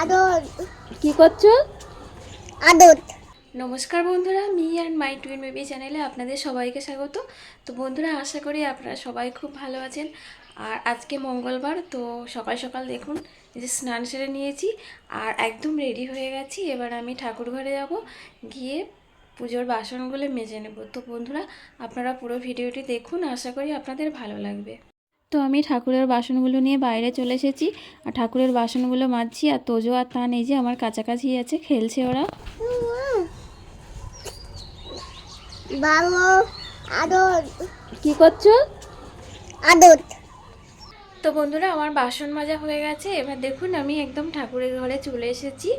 আদর। কি করছ? আদর। নমস্কার বন্ধুরা me and my twin baby চ্যানেলে আপনাদের সবাইকে স্বাগত। তো বন্ধুরা আশা করি আপনারা সবাই খুব ভালো আছেন। আর আজকে মঙ্গলবার তো সকাল সকাল দেখুন যে স্নান সেরে নিয়েছি আর একদম রেডি হয়ে গেছি। এবার আমি ঠাকুর ঘরে যাব গিয়ে পুজোর বাসনগুলো মেজে নেব। তো বন্ধুরা আপনারা পুরো ভিডিওটি দেখুন আশা করি আপনাদের ভালো লাগবে। তো আমি ঠাকুরের বাসনগুলো নিয়ে বাইরে চলে এসেছি। আর ঠাকুরের বাসনগুলো মাজছি আর তোজো আর তান এই যে আমার কাছাকাছি আছে খেলছে ওরা। কি করছ? আদর। তো বন্ধুরা আমার বাসন মাজা হয়ে গেছে। এবার দেখুন আমি একদম ঠাকুরের ঘরে চলে এসেছি।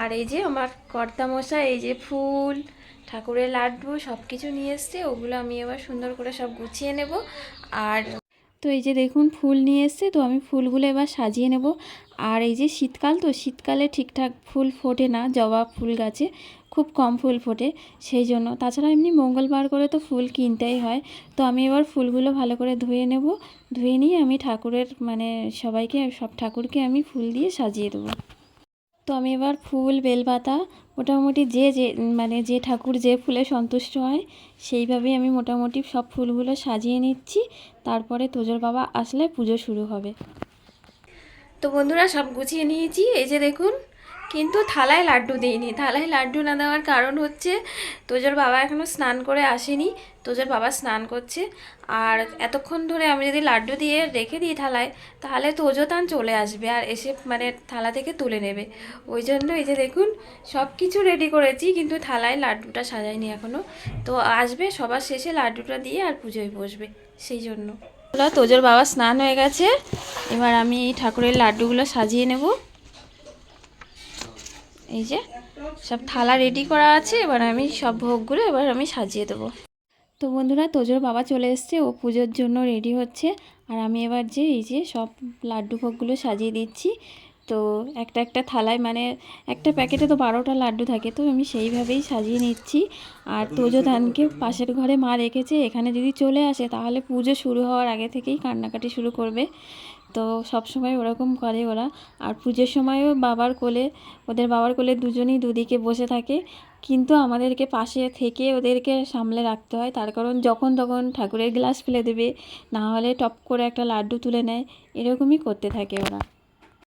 আর এই যে আমার কর্তা মশাই এই যে ফুল ঠাকুরের লাড্ডু সব কিছু নিয়ে এসছে। ওগুলো আমি এবার সুন্দর করে সব গুছিয়ে নেব। আর তো এই যে দেখুন ফুল নিয়ে এসছে, তো আমি ফুলগুলো এবার সাজিয়ে নেব। আর এই যে শীতকাল, তো শীতকালে ঠিকঠাক ফুল ফোটে না, জবা ফুল গাছে, খুব কম ফুল ফোটে সেই জন্য। তাছাড়া এমনি মঙ্গলবার করে তো ফুল কিনতেই হয়। তো আমি এবার ফুলগুলো ভালো করে ধুয়ে নেব। ধুয়ে নিয়ে আমি ঠাকুরের মানে সবাইকে, সব ঠাকুরকে আমি ফুল দিয়ে সাজিয়ে দেবো। তো আমি এবার ফুল, বেলপাতা, মোটামুটি যে যে মানে যে ঠাকুর যে ফুলে সন্তুষ্ট হয়, সেইভাবেই আমি মোটামুটি সব ফুলগুলো সাজিয়ে নিচ্ছি। তারপরে তোজর বাবা আসলে পুজো শুরু হবে। তো বন্ধুরা সব গুছিয়ে নিয়েছি। এই যে দেখুন কিন্তু থালায় লাড্ডু দিইনি। থালায় লাড্ডু না দেওয়ার কারণ হচ্ছে, তোজোর বাবা এখনও স্নান করে আসেনি। তোজোর বাবা স্নান করছে। আর এতক্ষণ ধরে আমি যদি লাড্ডু দিয়ে রেখে দিই থালায়, তাহলে তোজো তান চলে আসবে আর এসে মানে থালা থেকে তুলে নেবে। ওই জন্য এই যে দেখুন সব কিছু রেডি করেছি, কিন্তু থালায় লাড্ডুটা সাজাইনি এখনও তো আসবে, সবার শেষে লাড্ডুটা দিয়ে আর পুজোয় বসবে, সেই জন্য। তোজোর বাবা স্নান হয়ে গেছে। এবার আমি ঠাকুরের লাড্ডুগুলো সাজিয়ে নেব। এই যে, সব থালা রেডি করা আছে, এবার আমি সব ভোগগুলো এবার আমি সাজিয়ে দেবো। তো বন্ধুরা, তোজোর বাবা চলে এসছে, ও পুজোর জন্য রেডি হচ্ছে। আর আমি এবার যে এই যে সব লাড্ডু ভোগগুলো সাজিয়ে দিচ্ছি, তো একটা একটা থালায় মানে একটা প্যাকেটে তো বারোটা লাড্ডু থাকে, তো আমি সেইভাবেই সাজিয়ে নিচ্ছি। আর তোজো ধানকে পাশের ঘরে মা রেখেছে, এখানে যদি চলে আসে তাহলে পুজো শুরু হওয়ার আগে থেকেই কান্নাকাটি শুরু করবে। তো সব সময় ওরকম করে ওরা। আর পুজোর সময়ও বাবার কোলে, ওদের বাবার কোলে দুজনেই দুদিকে বসে থাকে। কিন্তু আমাদেরকে পাশে থেকে ওদেরকে সামলে রাখতে হয়। তার কারণ যখন তখন ঠাকুরের গ্লাস ফেলে দেবে, না হলে টপ করে একটা লাড্ডু তুলে নেয়। এরকমই করতে থাকে ওরা।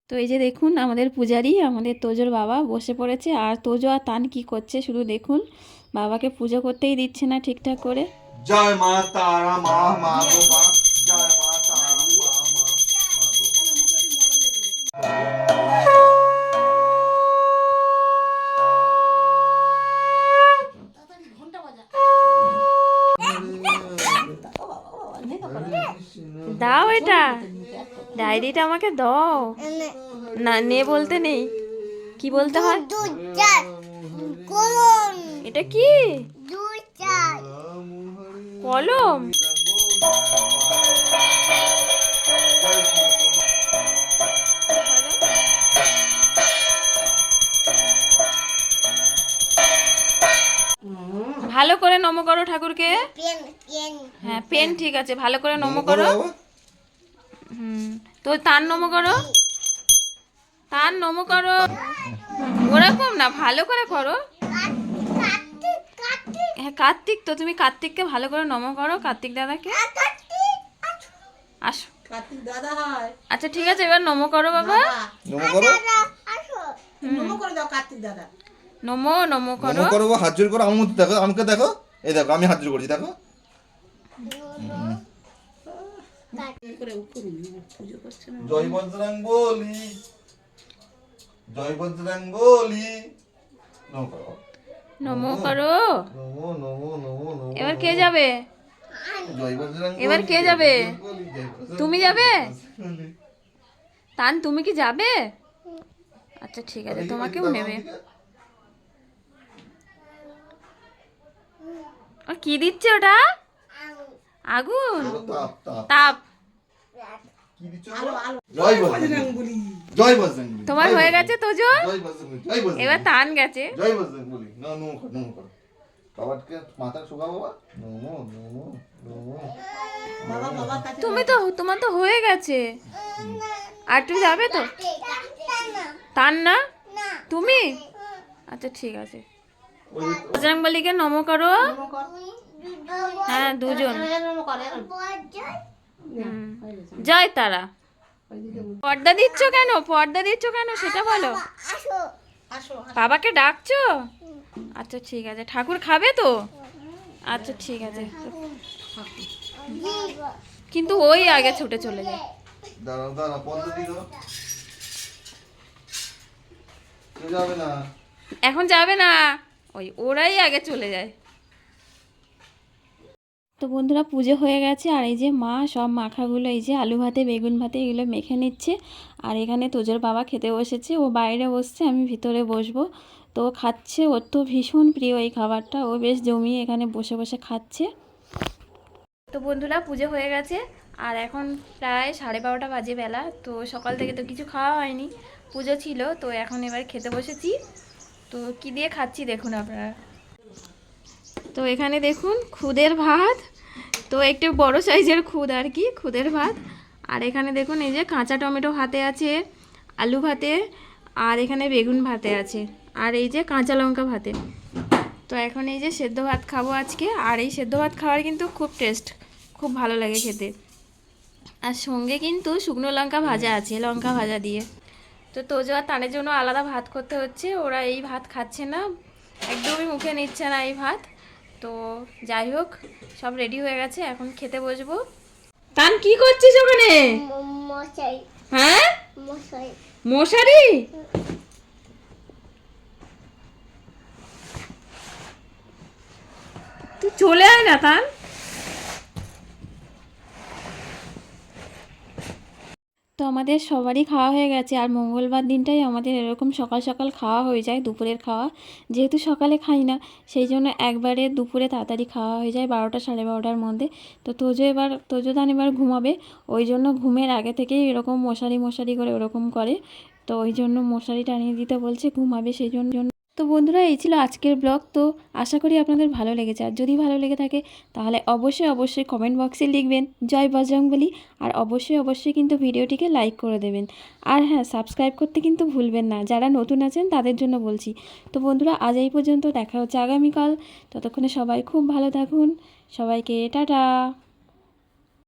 তো এই যে দেখুন, আমাদের পূজারি, আমাদের তোজোর বাবা বসে পড়েছে। আর তোজো আর তান কি করছে শুধু দেখুন। বাবাকে পুজো করতেই দিচ্ছে না ঠিকঠাক করে। জয় মা তারা মা মা দাও এটা। ডায়েরিটা আমাকে দাও। না নে বলতে নেই। কি বলতে হয়? দুই চার। কোন এটা কি? দুই চার। কলম? ভালো করে নম করো ঠাকুরকে। Pen pen. হ্যাঁ পেন ঠিক আছে। ভালো করে নম করো। তো তার নম করো। তার নম করো। ওরকম না ভালো করে করো। হ্যাঁ কার্তিক তো তুমি কার্তিককে ভালো করে নম করো কার্তিক দাদাকে। আসো। দাদা আচ্ছা ঠিক আছে এবার নম করো বাবা। নমো করো। আসো নমো করে দাও কার্তিক দাদা। নমো নমো করো। নমো করো হাত জোর করো আমার মধ্যে দেখো আমাকে দেখো। এই দেখো আমি হাত জোর করছি দেখো করে উপরে পুজো করছে না জয় বজরং বলি জয় বজরং বলি নমো করো। নমো নমো। নমো নমো নমো এবার কে যাবে? এবার কে যাবে? তুমি যাবে? তান তুমি কি যাবে? আচ্ছা ঠিক আছে তোমাকেও নেবে। কি দিচ্ছে ওটা? আগুন? তাপ তাপ। তাপ। কি দিচ্ছ? জয় বজরং বলি জয় বজরং বলি তোমার হয়ে গেছে তোজো জয় বজরং বলি জয় বজরং এবার। তান গেছে। তুমি তো তোমার তো হয়ে গেছে। আর তুমি যাবে তো? তার না? তুমি? আচ্ছা ঠিক আছে। বজরং বলিকে নমো কর। হ্যাঁ দুজন। জয় তারা। পর্দা দিচ্ছ কেন? পর্দা দিচ্ছ কেন? সেটা বলো। আসো আসো বাবাকে ডাকছো? আচ্ছা ঠিক আছে। ঠাকুর খাবে তো? আচ্ছা ঠিক আছে। কিন্তু ওই আগে ছুটে চলে যায়। দাঁড়াও দাঁড়াও পদ্ধতি তো যাবে না। এখন যাবে না। ওই ওরাই আগে চলে যায়। তো বন্ধুরা পুজো হয়ে গেছে, আর এই যে মা সব মাখাগুলো, এই যে আলু ভাতে, বেগুন ভাতে এগুলো মেখে নিচ্ছে। আর এখানে তোজোর বাবা খেতে বসেছে, ও বাইরে বসছে, আমি ভিতরে বসবো। তো খাচ্ছে, ওর তো ভীষণ প্রিয় এই খাবারটা, ও বেশ জমিয়ে এখানে বসে বসে খাচ্ছে। তো বন্ধুরা পুজো হয়ে গেছে, আর এখন প্রায় সাড়ে বারোটা বাজে বেলা, তো সকাল থেকে তো কিছু খাওয়া হয়নি, পুজো ছিল, তো এখন এবার খেতে বসেছি। তো কি দিয়ে খাচ্ছি দেখুন আপনারা। তো এখানে দেখুন খুদের ভাত, তো একটু বড় সাইজের খুদ আর কি, খুদের ভাত। আর এখানে দেখুন এই যে কাঁচা টমেটো ভাতে আছে, আলু ভাতে, আর এখানে বেগুন ভাতে আছে, আর এই যে কাঁচা লঙ্কা ভাতে। তো এখন এই যে সেদ্ধ ভাত খাব আজকে, আর এই সেদ্ধ ভাত খাওয়ার কিন্তু খুব টেস্ট খুব ভালো লাগে খেতে। আর সঙ্গে কিন্তু শুকনো লঙ্কা ভাজা আছে, লঙ্কা ভাজা দিয়ে। তো তোজো আর তানের জন্য আলাদা ভাত করতে হচ্ছে, ওরা এই ভাত খাচ্ছে না, একদমই মুখে নিচ্ছে না এই ভাত। তো যাই হোক সব রেডি হয়ে গেছে এখন খেতে বসবো। তান কি করছিস ওখানে? মশাই। হ্যাঁ? মশারি? তুই চলে আয় না তান। তো আমাদের সবারই খাওয়া হয়ে গেছে। আর মঙ্গলবার দিনটাই আমাদের এরকম সকাল সকাল খাওয়া হয়ে যায়, দুপুরের খাওয়া। যেহেতু সকালে খাই না, সেই জন্য একবারে দুপুরে তাড়াতাড়ি খাওয়া হয়ে যায় বারোটা সাড়ে বারোটার মধ্যে। তো তোজো এবার তোজো দান এবার ঘুমাবে। ওই জন্য ঘুমের আগে থেকেই এরকম মশারি মশারি করে ওরকম করে। তো ওই জন্য মশারি টানিয়ে দিতে বলছে, ঘুমাবে সেই জন্য। তো বন্ধুরা, এই ছিল আজকের ব্লগ। তো আশা করি আপনাদের ভালো লেগেছে। আর যদি ভালো লেগে থাকে, তাহলে অবশ্যই অবশ্যই কমেন্ট বক্সে লিখবেন, জয় বজরংবলী। আর অবশ্যই অবশ্যই কিন্তু ভিডিওটিকে লাইক করে দেবেন। আর হ্যাঁ সাবস্ক্রাইব করতে কিন্তু ভুলবেন না। যারা নতুন আছেন, তাদের জন্য বলছি। তো বন্ধুরা, আজ এই পর্যন্ত দেখা হচ্ছে আগামীকাল। ততক্ষণে সবাই খুব ভালো থাকুন। সবাইকে টাটা।